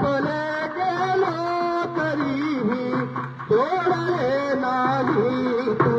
कलो तरी तोड़े तू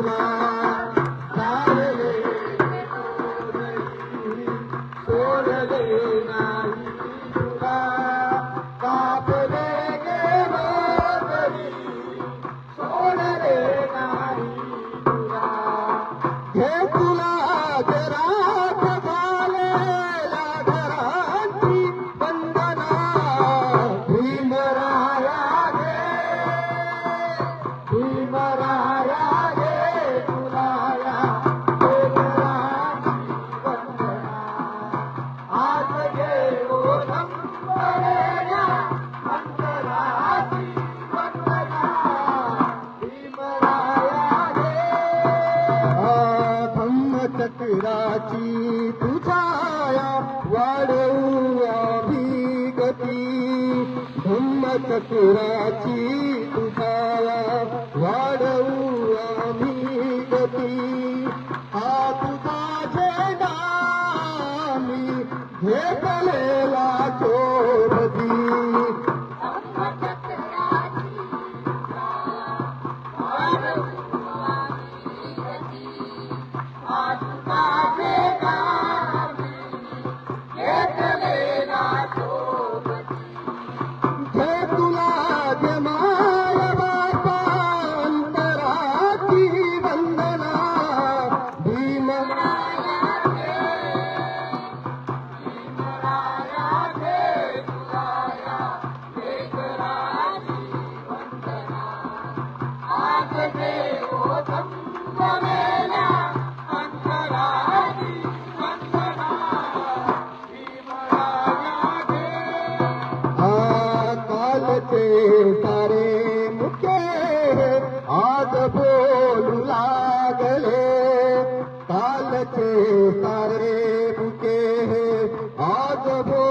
वीराची तुझाया वाढवू आम्ही गती. हिंमत सुराची तुझाया वाढवू आम्ही गती. हा तुझा झेंडा नामी घेतलेला तो तारे बुके आज आजबो